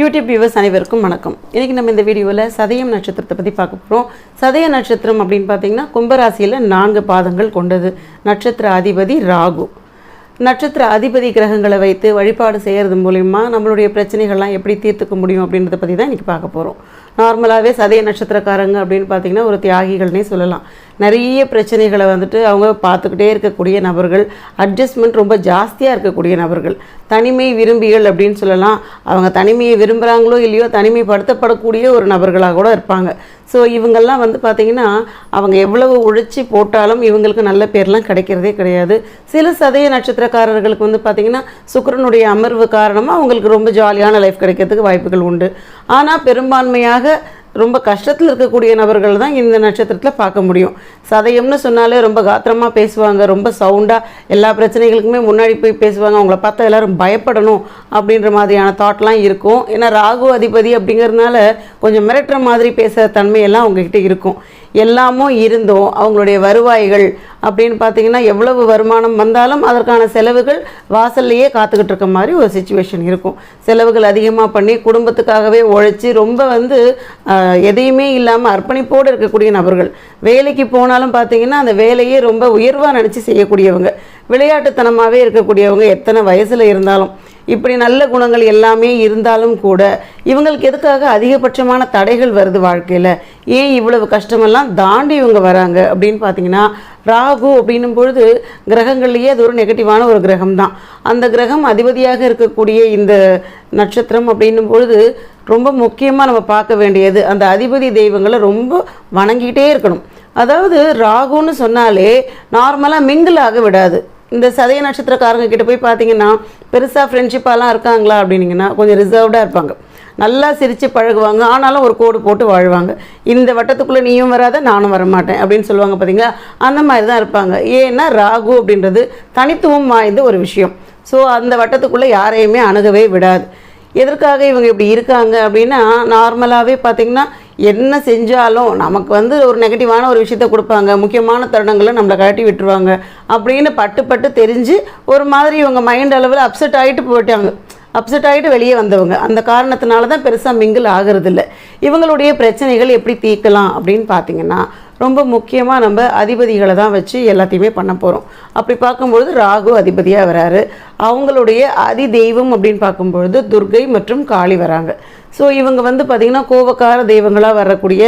YouTube viewers அனைவருக்கும் வணக்கம். இன்றைக்கி நம்ம இந்த வீடியோவில் சதயம் நட்சத்திரத்தை பற்றி பார்க்க போகிறோம் சதய நட்சத்திரம் அப்படின்னு பார்த்தீங்கன்னா கும்பராசியில் நான்கு பாதங்கள் கொண்டது. நட்சத்திர அதிபதி ராகு. நட்சத்திர அதிபதி கிரகங்களை வைத்து வழிபாடு செய்கிறது மூலிமா நம்மளுடைய பிரச்சனைகள்லாம் எப்படி தீர்த்துக்க முடியும் அப்படின்றத பற்றி தான் இன்றைக்கி பார்க்க போகிறோம் நார்மலாகவே சதய நட்சத்திரக்காரங்க அப்படின்னு பார்த்தீங்கன்னா ஒரு தியாகிகள்னே சொல்லலாம். நிறைய பிரச்சனைகளை வந்துட்டு அவங்க பார்த்துக்கிட்டே இருக்கக்கூடிய நபர்கள் அட்ஜஸ்ட்மெண்ட் ரொம்ப ஜாஸ்தியாக இருக்கக்கூடிய நபர்கள். தனிமை விரும்பிகள் அப்படின்னு சொல்லலாம். அவங்க தனிமையை விரும்புகிறாங்களோ இல்லையோ தனிமைப்படுத்தப்படக்கூடிய ஒரு நபர்களாக கூட இருப்பாங்க. ஸோ இவங்கெல்லாம் வந்து பார்த்திங்கன்னா அவங்க எவ்வளவு உழைச்சி போட்டாலும் இவங்களுக்கு நல்ல பேர்லாம் கிடைக்கிறதே கிடையாது. சில சதய நட்சத்திரக்காரர்களுக்கு வந்து பார்த்திங்கன்னா சுக்கரனுடைய அமர்வு காரணமாக அவங்களுக்கு ரொம்ப ஜாலியான லைஃப் கிடைக்கிறதுக்கு வாய்ப்புகள் உண்டு. ஆனால் பெரும்பான்மையாக ரொம்ப கஷ்டத்தில் இருக்கக்கூடிய நபர்கள் தான் இந்த நட்சத்திரத்தில் பார்க்க முடியும். சதயம்னு சொன்னாலே ரொம்ப காத்திரமாக பேசுவாங்க ரொம்ப சவுண்டாக எல்லா பிரச்சனைகளுக்குமே முன்னாடி போய் பேசுவாங்க அவங்கள பார்த்தா எல்லோரும் பயப்படணும் அப்படின்ற மாதிரியான தாட்லாம் இருக்கும். ஏன்னா ராகு அதிபதி அப்படிங்கிறதுனால கொஞ்சம் மிரட்டுற மாதிரி பேசுகிற தன்மையெல்லாம் அவங்கக்கிட்ட இருக்கும். எல்லாமும் இருந்தும் அவங்களுடைய வருவாய்கள் அப்படின்னு பார்த்தீங்கன்னா எவ்வளவு வருமானம் வந்தாலும் அதற்கான செலவுகள் வாசல்லையே காத்துக்கிட்டு இருக்க மாதிரி ஒரு சுச்சுவேஷன் இருக்கும். செலவுகள் அதிகமாக பண்ணி குடும்பத்துக்காகவே உழைச்சி ரொம்ப வந்து எதையுமே இல்லாமல் அர்ப்பணிப்போடு இருக்கக்கூடிய நபர்கள். வேலைக்கு போனாலும் பார்த்தீங்கன்னா அந்த வேலையே ரொம்ப உயர்வாக நினச்சி செய்யக்கூடியவங்க. விளையாட்டுத்தனமாகவே இருக்கக்கூடியவங்க எத்தனை வயசில் இருந்தாலும் இப்படி நல்ல குணங்கள் எல்லாமே இருந்தாலும் கூட இவங்களுக்கு எதுக்காக அதிகபட்சமான தடைகள் வருது வாழ்க்கையில்? ஏன் இவ்வளவு கஷ்டமெல்லாம் தாண்டி இவங்க வராங்க? அப்படின்னு பார்த்தீங்கன்னா ராகு அப்படின்னும் பொழுது கிரகங்கள்லேயே அது ஒரு நெகட்டிவான ஒரு கிரகம் தான் அந்த கிரகம் அதிபதியாக இருக்கக்கூடிய இந்த நட்சத்திரம் அப்படின்னும் பொழுது ரொம்ப முக்கியமாக நம்ம பார்க்க வேண்டியது அந்த அதிபதி தெய்வங்களை ரொம்ப வணங்கிட்டே இருக்கணும். அதாவது ராகுன்னு சொன்னாலே நார்மலாக மிங்கிள் ஆக விடாது. இந்த சதய நட்சத்திரக்காரங்க கிட்ட போய் பார்த்தீங்கன்னா பெருசாக ஃப்ரெண்ட்ஷிப்பாலாம் இருக்காங்களா அப்படின்னீங்கன்னா கொஞ்சம் ரிசர்வ்டாக இருப்பாங்க. நல்லா சிரித்து பழகுவாங்க. ஆனாலும் ஒரு கோடு போட்டு வாழ்வாங்க. இந்த வட்டத்துக்குள்ளே நீயும் வராத நானும் வரமாட்டேன் அப்படின்னு சொல்லுவாங்க பார்த்தீங்களா அந்த மாதிரி தான் இருப்பாங்க. ஏன்னா ராகு அப்படின்றது தனித்துவம் வாய்ந்த ஒரு விஷயம். ஸோ அந்த வட்டத்துக்குள்ளே யாரையுமே அணுகவே விடாது. எதற்காக இவங்க இப்படி இருக்காங்க அப்படின்னா நார்மலாகவே பார்த்தீங்கன்னா என்ன செஞ்சாலும் நமக்கு வந்து ஒரு நெகட்டிவான ஒரு விஷயத்த கொடுப்பாங்க. முக்கியமான தருணங்களை நம்மளை கழட்டி விட்டுருவாங்க. அப்படின்னு பட்டு பட்டு தெரிஞ்சு ஒரு மாதிரி இவங்க மைண்ட் அளவில் அப்செட் ஆகிட்டு போயிட்டாங்க. அப்செட் ஆகிட்டு வெளியே வந்தவங்க. அந்த காரணத்தினால தான் பெருசாக மிங்கிள் ஆகிறதில்ல. இவங்களுடைய பிரச்சனைகள் எப்படி தீர்க்கலாம் அப்படின்னு பார்த்தீங்கன்னா ரொம்ப முக்கியமாக நம்ம அதிபதிகளை தான் வச்சு எல்லாத்தையுமே பண்ண போகிறோம் அப்படி பார்க்கும்பொழுது ராகு அதிபதியாக வராரு. அவங்களுடைய அதி தெய்வம் அப்படின்னு பார்க்கும்பொழுது துர்கை மற்றும் காளி வராங்க. ஸோ இவங்க வந்து பார்த்திங்கன்னா கோபக்கார தெய்வங்களாக வரக்கூடிய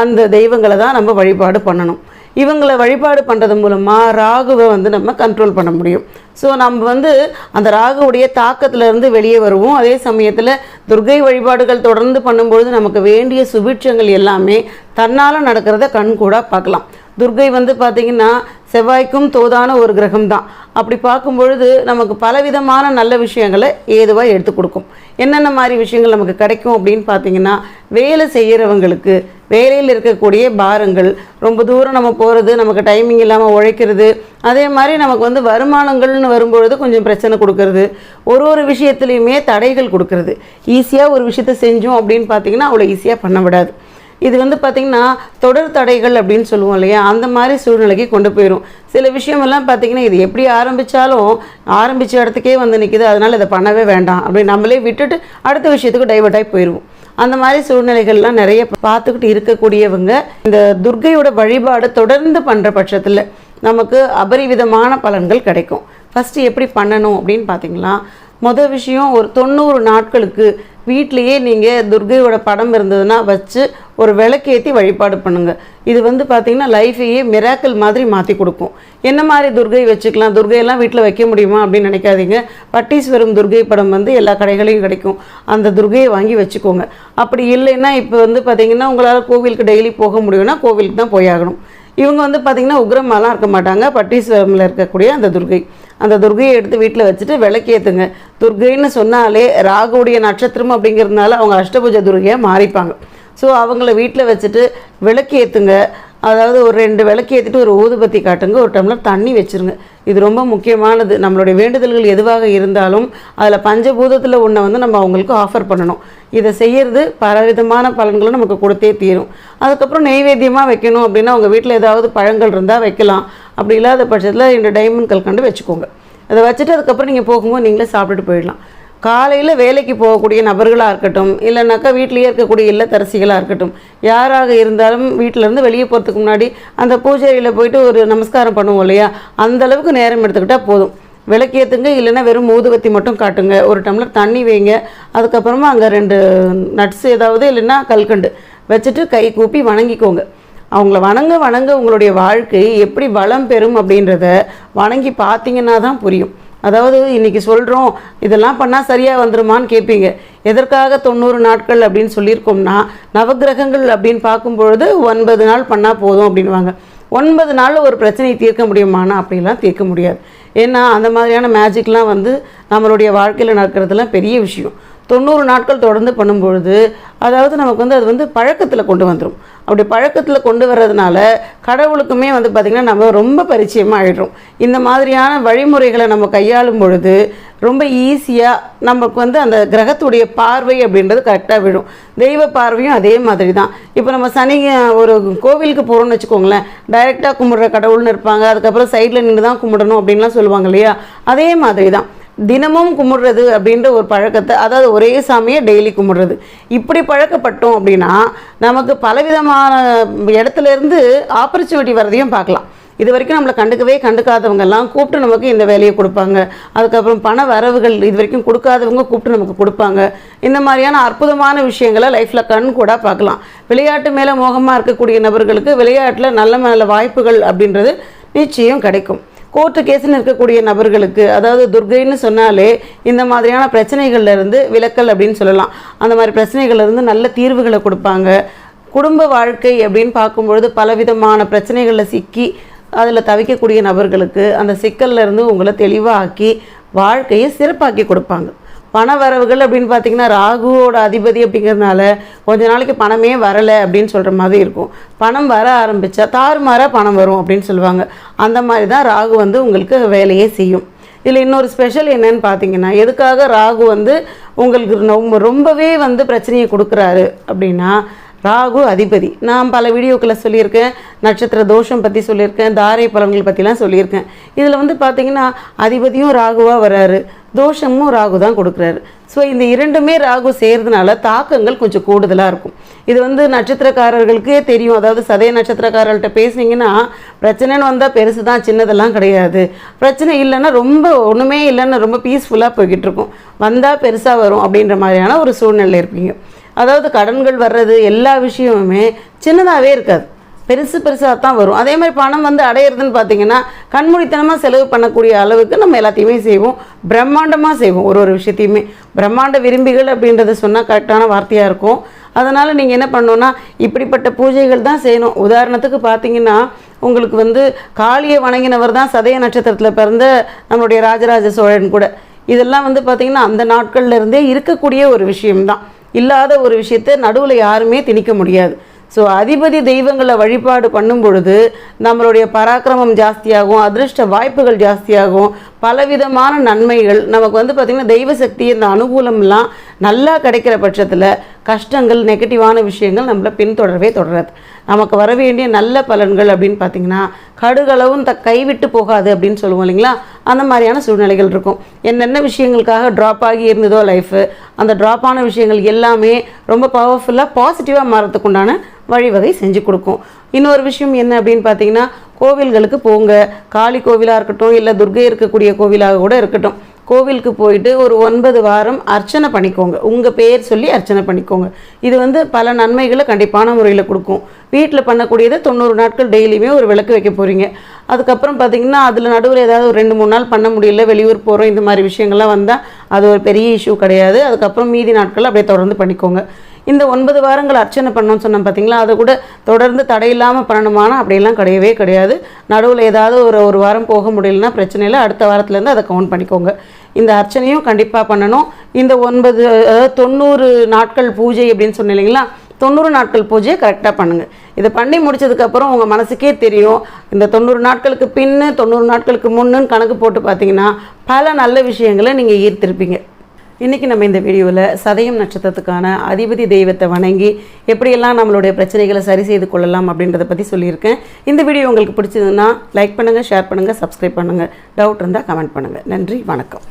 அந்த தெய்வங்களை தான் நம்ம வழிபாடு பண்ணணும். இவங்களை வழிபாடு பண்ணுறது மூலமாக ராகுவை வந்து நம்ம கண்ட்ரோல் பண்ண முடியும். ஸோ நம்ம வந்து அந்த ராகுவுடைய தாக்கத்திலேருந்து வெளியே வருவோம். அதே சமயத்தில் துர்கை வழிபாடுகள் தொடர்ந்து பண்ணும்பொழுது நமக்கு வேண்டிய சுபிட்சங்கள் எல்லாமே தன்னால் நடக்கிறத கண்கூடாக பார்க்கலாம். துர்கை வந்து பார்த்திங்கன்னா செவ்வாய்க்கும் தோதான ஒரு கிரகம் தான் அப்படி பார்க்கும் பொழுது நமக்கு பலவிதமான நல்ல விஷயங்களை ஏதுவாக எடுத்து கொடுக்கும். என்னென்ன மாதிரி விஷயங்கள் நமக்கு கிடைக்கும் அப்படின்னு பார்த்தீங்கன்னா வேலை செய்கிறவங்களுக்கு வேலையில் இருக்கக்கூடிய பாரங்கள் ரொம்ப தூரம் நம்ம போகிறது நமக்கு டைமிங் இல்லாமல் உழைக்கிறது அதே மாதிரி நமக்கு வந்து வருமானங்கள்னு வரும்பொழுது கொஞ்சம் பிரச்சனை கொடுக்கறது ஒரு ஒரு விஷயத்துலையுமே தடைகள் கொடுக்கறது. ஈஸியாக ஒரு விஷயத்த செஞ்சோம் அப்படின்னு பார்த்தீங்கன்னா அவ்வளோ ஈஸியாக பண்ண விடாது. இது வந்து பார்த்திங்கன்னா தொடர் தடைகள் அப்படின்னு சொல்லுவோம் இல்லையா? அந்த மாதிரி சூழ்நிலைக்கு கொண்டு போயிடும் சில விஷயமெல்லாம் பார்த்திங்கன்னா இது எப்படி ஆரம்பித்தாலும் ஆரம்பித்த இடத்துக்கே வந்து நிற்கிது அதனால் இதை பண்ணவே வேண்டாம். அப்படின்னு நம்மளே விட்டுட்டு அடுத்த விஷயத்துக்கு டைவர்ட் ஆகி போயிடுவோம் அந்த மாதிரி சூழ்நிலைகள்லாம் நிறைய பார்த்துக்கிட்டு இருக்கக்கூடியவங்க இந்த துர்கையோட வழிபாடு தொடர்ந்து பண்ணுற பட்சத்தில் நமக்கு அபரிவிதமான பலன்கள் கிடைக்கும். ஃபஸ்ட்டு எப்படி பண்ணணும் அப்படின்னு பார்த்தீங்களா மொதல் விஷயம் ஒரு தொண்ணூறு நாட்களுக்கு வீட்லேயே நீங்கள் துர்கையோட படம் இருந்ததுன்னா வச்சு ஒரு விளக்கேற்றி வழிபாடு பண்ணுங்கள் இது வந்து பார்த்திங்கன்னா லைஃபையே மிராக்கிள் மாதிரி மாற்றி கொடுக்கும். என்ன மாதிரி துர்கை வச்சுக்கலாம்? துர்கையெல்லாம் வீட்டில் வைக்க முடியுமா அப்படின்னு நினைக்காதீங்க. பட்டீஸ்வரம் துர்கை படம் வந்து எல்லா கடைகளையும் கிடைக்கும். அந்த துர்கையை வாங்கி வச்சுக்கோங்க. அப்படி இல்லைன்னா இப்போ வந்து பார்த்திங்கன்னா உங்களால் கோவிலுக்கு டெய்லி போக முடியும்னா கோவிலுக்கு தான் போயாகணும் இவங்க வந்து பார்த்திங்கன்னா உக்ரமாலாம் இருக்க மாட்டாங்க. பட்டீஸ்வரமில் இருக்கக்கூடிய அந்த துர்கை. அந்த துர்கையை எடுத்து வீட்டில் வச்சுட்டு விளக்கேற்றுங்க துர்கைன்னு சொன்னாலே ராகுடைய நட்சத்திரம் அப்படிங்கிறதுனால அவங்க அஷ்டபுஜ துர்கையாக மாறிப்பாங்க. ஸோ அவங்கள வீட்டில் வச்சுட்டு விளக்கேற்றுங்க அதாவது ஒரு ரெண்டு விளக்கு ஏற்றிட்டு ஒரு ஊதுபத்தி காட்டுங்க. ஒரு டம்ளர் தண்ணி வச்சுருங்க. இது ரொம்ப முக்கியமானது. நம்மளுடைய வேண்டுதல்கள் எதுவாக இருந்தாலும் அதில் பஞ்சபூதத்தில் ஒன்றை வந்து நம்ம அவங்களுக்கு ஆஃபர் பண்ணணும். இதை செய்கிறது பலவிதமான பலன்களும் நமக்கு கொடுத்தே தீரும். அதுக்கப்புறம் நெய்வேத்தியமாக வைக்கணும் அப்படின்னா அவங்க வீட்டில் ஏதாவது பழங்கள் இருந்தால் வைக்கலாம். அப்படி இல்லாத பட்சத்தில் இந்த டைமண்ட் கல்கண்டு வச்சுக்கோங்க. அதை வச்சுட்டு அதுக்கப்புறம் நீங்கள் போகும்போது நீங்களே சாப்பிட்டுட்டு போயிடலாம். காலையில் வேலைக்கு போகக்கூடிய நபர்களாக இருக்கட்டும் இல்லைனாக்கா வீட்டிலேயே இருக்கக்கூடிய இல்லத்தரசிகளாக இருக்கட்டும் யாராக இருந்தாலும் வீட்டிலேருந்து வெளியே போகிறதுக்கு முன்னாடி அந்த பூஜையில் போயிட்டு ஒரு நமஸ்காரம் பண்ணுவோம் இல்லையா? அந்த அளவுக்கு நேரம் எடுத்துக்கிட்டால் போதும். விளக்கேற்றுங்க இல்லைன்னா வெறும் ஊதுவத்தி மட்டும் காட்டுங்க. ஒரு டம்ளர் தண்ணி வைங்க. அதுக்கப்புறமா அங்கே ரெண்டு நட்ஸ் ஏதாவது இல்லைன்னா கல்கண்டு வச்சுட்டு கை கூப்பி வணங்கிக்கோங்க. அவங்கள வணங்க வணங்க உங்களுடைய வாழ்க்கை எப்படி வளம் பெறும் அப்படின்றத வணங்கி பார்த்தீங்கன்னா தான் புரியும். அதாவது இன்றைக்கி சொல்கிறோம் இதெல்லாம் பண்ணால் சரியாக வந்துருமான்னு கேட்பீங்க எதற்காக தொண்ணூறு நாட்கள் அப்படின்னு சொல்லியிருக்கோம்னா நவக்கிரகங்கள் அப்படின்னு பார்க்கும்பொழுது ஒன்பது நாள் பண்ணால் போதும் அப்படின்வாங்க ஒன்பது நாளில் ஒரு பிரச்சனையை தீர்க்க முடியுமானா? அப்படிலாம் தீர்க்க முடியாது. ஏன்னா அந்த மாதிரியான மேஜிக்லாம் வந்து நம்மளுடைய வாழ்க்கையில் நடக்கிறதுலாம் பெரிய விஷயம். தொண்ணூறு நாட்கள் தொடர்ந்து பண்ணும்பொழுது அதாவது நமக்கு வந்து அது வந்து பழக்கத்தில் கொண்டு வந்துடும் அப்படி பழக்கத்தில் கொண்டு வர்றதுனால கடவுளுக்குமே வந்து பார்த்திங்கன்னா நம்ம ரொம்ப பரிச்சயமாக ஆகிடுறோம் இந்த மாதிரியான வழிமுறைகளை நம்ம கையாளும் பொழுது ரொம்ப ஈஸியாக நமக்கு வந்து அந்த கிரகத்துடைய பார்வை அப்படின்றது கரெக்டாக விழும். தெய்வ பார்வையும் அதே மாதிரி தான் இப்போ நம்ம சனி ஒரு கோவிலுக்கு போகிறோம்னு வச்சுக்கோங்களேன். டைரெக்டாக கும்பிட்ற கடவுள்னு இருப்பாங்க. அதுக்கப்புறம் சைடில் நின்று தான் கும்பிடணும் அப்படின்லாம் சொல்லுவாங்க இல்லையா? அதே மாதிரி தான் தினமும் கும்பிடுறது அப்படின்ற ஒரு பழக்கத்தை அதாவது ஒரே சாமியை டெய்லி கும்பிடுறது. இப்படி பழக்கப்பட்டோம் அப்படின்னா நமக்கு பலவிதமான இடத்துல இருந்து ஆப்பர்ச்சுனிட்டி வரதையும் பார்க்கலாம். இது வரைக்கும் நம்மளை கண்டுக்கவே கண்டுக்காதவங்கெல்லாம் கூப்பிட்டு நமக்கு இந்த வேலையை கொடுப்பாங்க. அதுக்கப்புறம் பண வரவுகள் இது வரைக்கும் கொடுக்காதவங்க கூப்பிட்டு நமக்கு கொடுப்பாங்க. இந்த மாதிரியான அற்புதமான விஷயங்களை லைஃப்பில் கண் கூட பார்க்கலாம். விளையாட்டு மேலே மோகமாக இருக்கக்கூடிய நபர்களுக்கு விளையாட்டில் நல்ல நல்ல வாய்ப்புகள் அப்படின்றது நிச்சயம் கிடைக்கும். கோர்ட்டு கேஸில் இருக்கக்கூடிய நபர்களுக்கு அதாவது துர்கைன்னு சொன்னாலே இந்த மாதிரியான பிரச்சனைகள்லேருந்து விலக்கல் அப்படின்னு சொல்லலாம். அந்த மாதிரி பிரச்சனைகள்லேருந்து நல்ல தீர்வுகளை கொடுப்பாங்க. குடும்ப வாழ்க்கை அப்படின்னு பார்க்கும்பொழுது பலவிதமான பிரச்சனைகளில் சிக்கி அதில் தவிக்கக்கூடிய நபர்களுக்கு அந்த சிக்கல்லேருந்து உங்களை தெளிவாக்கி வாழ்க்கையை சிறப்பாக்கி கொடுப்பாங்க. பண வரவுகள் அப்படின்னு பார்த்தீங்கன்னா ராகுவோட அதிபதி அப்படிங்கிறதுனால கொஞ்ச நாளைக்கு பணமே வரலை அப்படின்னு சொல்கிற மாதிரி இருக்கும். பணம் வர ஆரம்பித்தா தாறுமாறாக பணம் வரும் அப்படின்னு சொல்லுவாங்க. அந்த மாதிரி தான் ராகு வந்து உங்களுக்கு வேலையே செய்யும். இதில் இன்னொரு ஸ்பெஷல் என்னன்னு பார்த்தீங்கன்னா எதுக்காக ராகு வந்து உங்களுக்கு ரொம்ப ரொம்பவே வந்து பிரச்சனையை கொடுக்குறாரு அப்படின்னா ராகு அதிபதி. நான் பல வீடியோக்களை சொல்லியிருக்கேன் நட்சத்திர தோஷம் பற்றி சொல்லியிருக்கேன் தாரை பலன்கள் பற்றிலாம் சொல்லியிருக்கேன். இதில் வந்து பார்த்திங்கன்னா அதிபதியும் ராகுவாக வராரு. தோஷமும் ராகு தான் கொடுக்குறாரு. ஸோ இந்த இரண்டுமே ராகு செய்கிறதுனால தாக்கங்கள் கொஞ்சம் கூடுதலாக இருக்கும். இது வந்து நட்சத்திரக்காரர்களுக்கே தெரியும். அதாவது சதய நட்சத்திரக்காரர்கள்ட்ட பேசுனீங்கன்னா பிரச்சனைன்னு வந்தால் பெருசு தான் சின்னதெல்லாம் கிடையாது. பிரச்சனை இல்லைன்னா ரொம்ப ஒன்றுமே இல்லைன்னா ரொம்ப பீஸ்ஃபுல்லாக போய்கிட்டு இருக்கும். வந்தால் பெருசாக வரும் அப்படின்ற மாதிரியான ஒரு சூழ்நிலை இருப்பீங்க. அதாவது கடன்கள் வர்றது எல்லா விஷயமுமே சின்னதாகவே இருக்காது. பெருசு பெருசாக தான் வரும். அதே மாதிரி பணம் வந்து அடையிறதுன்னு பார்த்தீங்கன்னா கண்மூடித்தனமாக செலவு பண்ணக்கூடிய அளவுக்கு நம்ம எல்லாத்தையுமே செய்வோம். பிரம்மாண்டமாக செய்வோம் ஒரு ஒரு விஷயத்தையுமே. பிரம்மாண்ட விரும்பிகள் அப்படின்றத சொன்னால் கரெக்டான வார்த்தையாக இருக்கும். அதனால் நீங்கள் என்ன பண்ணணுன்னா இப்படிப்பட்ட பூஜைகள் தான் செய்யணும். உதாரணத்துக்கு பார்த்தீங்கன்னா உங்களுக்கு வந்து காளியை வணங்கினவர் தான் சதய நட்சத்திரத்தில் பிறந்த நம்மளுடைய ராஜராஜ சோழன் கூட. இதெல்லாம் வந்து பார்த்திங்கன்னா அந்த நாட்கள்ல இருந்தே இருக்கக்கூடிய ஒரு விஷயம்தான். இல்லாத ஒரு விஷயத்தை நடுவில் யாருமே திணிக்க முடியாது. ஸோ அதிபதி தெய்வங்களை வழிபாடு பண்ணும் பொழுது நம்மளுடைய பராக்கிரமம் ஜாஸ்தியாகும் அதிர்ஷ்ட வாய்ப்புகள் ஜாஸ்தியாகும் பலவிதமான நன்மைகள். நமக்கு வந்து பார்த்திங்கன்னா தெய்வ சக்தி இந்த அனுகூலம்லாம் நல்லா கிடைக்கிற பட்சத்தில் கஷ்டங்கள் நெகட்டிவான விஷயங்கள் நம்மளை பின்தொடரவே தொடராது. நமக்கு வர வேண்டிய நல்ல பலன்கள் அப்படின்னு பார்த்தீங்கன்னா கடுகளவும் த கைவிட்டு போகாது அப்படின்னு சொல்லுவோம் இல்லைங்களா? அந்த மாதிரியான சூழ்நிலைகள் இருக்கும். என்னென்ன விஷயங்களுக்காக ட்ராப் ஆகி இருந்ததோ லைஃபு அந்த ட்ராப் ஆன விஷயங்கள் எல்லாமே ரொம்ப பவர்ஃபுல்லாக பாசிட்டிவாக மாறதுக்கு உண்டான வழிவகை செஞ்சு கொடுக்கும். இன்னொரு விஷயம் என்ன அப்படின்னு பார்த்தீங்கன்னா கோவில்களுக்கு போங்க. காளி கோவிலாக இருக்கட்டும் இல்லை துர்கை இருக்கக்கூடிய கோவிலாக கூட இருக்கட்டும். கோவிலுக்கு போயிட்டு ஒரு ஒன்பது வாரம் அர்ச்சனை பண்ணிக்கோங்க. உங்கள் பேர் சொல்லி அர்ச்சனை பண்ணிக்கோங்க. இது வந்து பல நன்மைகளை கண்டிப்பான முறையில் கொடுக்கும். வீட்டில் பண்ணக்கூடியதை தொண்ணூறு நாட்கள் டெய்லியுமே ஒரு விளக்கு வைக்க போகிறீங்க அதுக்கப்புறம் பார்த்தீங்கன்னா அதில் நடுவில் ஏதாவது ஒரு ரெண்டு மூணு நாள் பண்ண முடியல வெளியூர் போகிறோம் இந்த மாதிரி விஷயங்கள்லாம் வந்தால் அது ஒரு பெரிய இஷ்யூ கிடையாது. அதுக்கப்புறம் மீதி நாட்கள் அப்படியே தொடர்ந்து பண்ணிக்கோங்க. இந்த ஒன்பது வாரங்கள் அர்ச்சனை பண்ணோம்னு சொன்னோம் பார்த்தீங்களா அதை கூட தொடர்ந்து தடையில்லாமல் பண்ணணுமானா அப்படியெல்லாம் கிடையவே கிடையாது. நடுவில் ஏதாவது ஒரு ஒரு வாரம் போக முடியலன்னா பிரச்சனை இல்லை. அடுத்த வாரத்துலேருந்து அதை கவுண்ட் பண்ணிக்கோங்க. இந்த அர்ச்சனையும் கண்டிப்பாக பண்ணணும். இந்த ஒன்பது அதாவது தொண்ணூறு நாட்கள் பூஜை அப்படின்னு சொன்னேன் இல்லைங்களா? தொண்ணூறு நாட்கள் பூஜையை கரெக்டாக பண்ணுங்கள் இதை பண்ணி முடிச்சதுக்கப்புறம் உங்கள் மனசுக்கே தெரியும். இந்த தொண்ணூறு நாட்களுக்கு பின்னு தொண்ணூறு நாட்களுக்கு முன்னுன்னு கணக்கு போட்டு பார்த்தீங்கன்னா பல நல்ல விஷயங்களை நீங்கள் ஈர்த்திருப்பீங்க. இன்றைக்கி நம்ம இந்த வீடியோவில் சதயம் நட்சத்திரத்துக்கான அதிபதி தெய்வத்தை வணங்கி எப்படியெல்லாம் நம்மளுடைய பிரச்சனைகளை சரி செய்து கொள்ளலாம் அப்படின்றத பற்றி சொல்லியிருக்கேன். இந்த வீடியோ உங்களுக்கு பிடிச்சதுன்னா லைக் பண்ணுங்கள் ஷேர் பண்ணுங்கள் சப்ஸ்கிரைப் பண்ணுங்கள் டவுட் இருந்தால் கமெண்ட் பண்ணுங்கள் நன்றி வணக்கம்.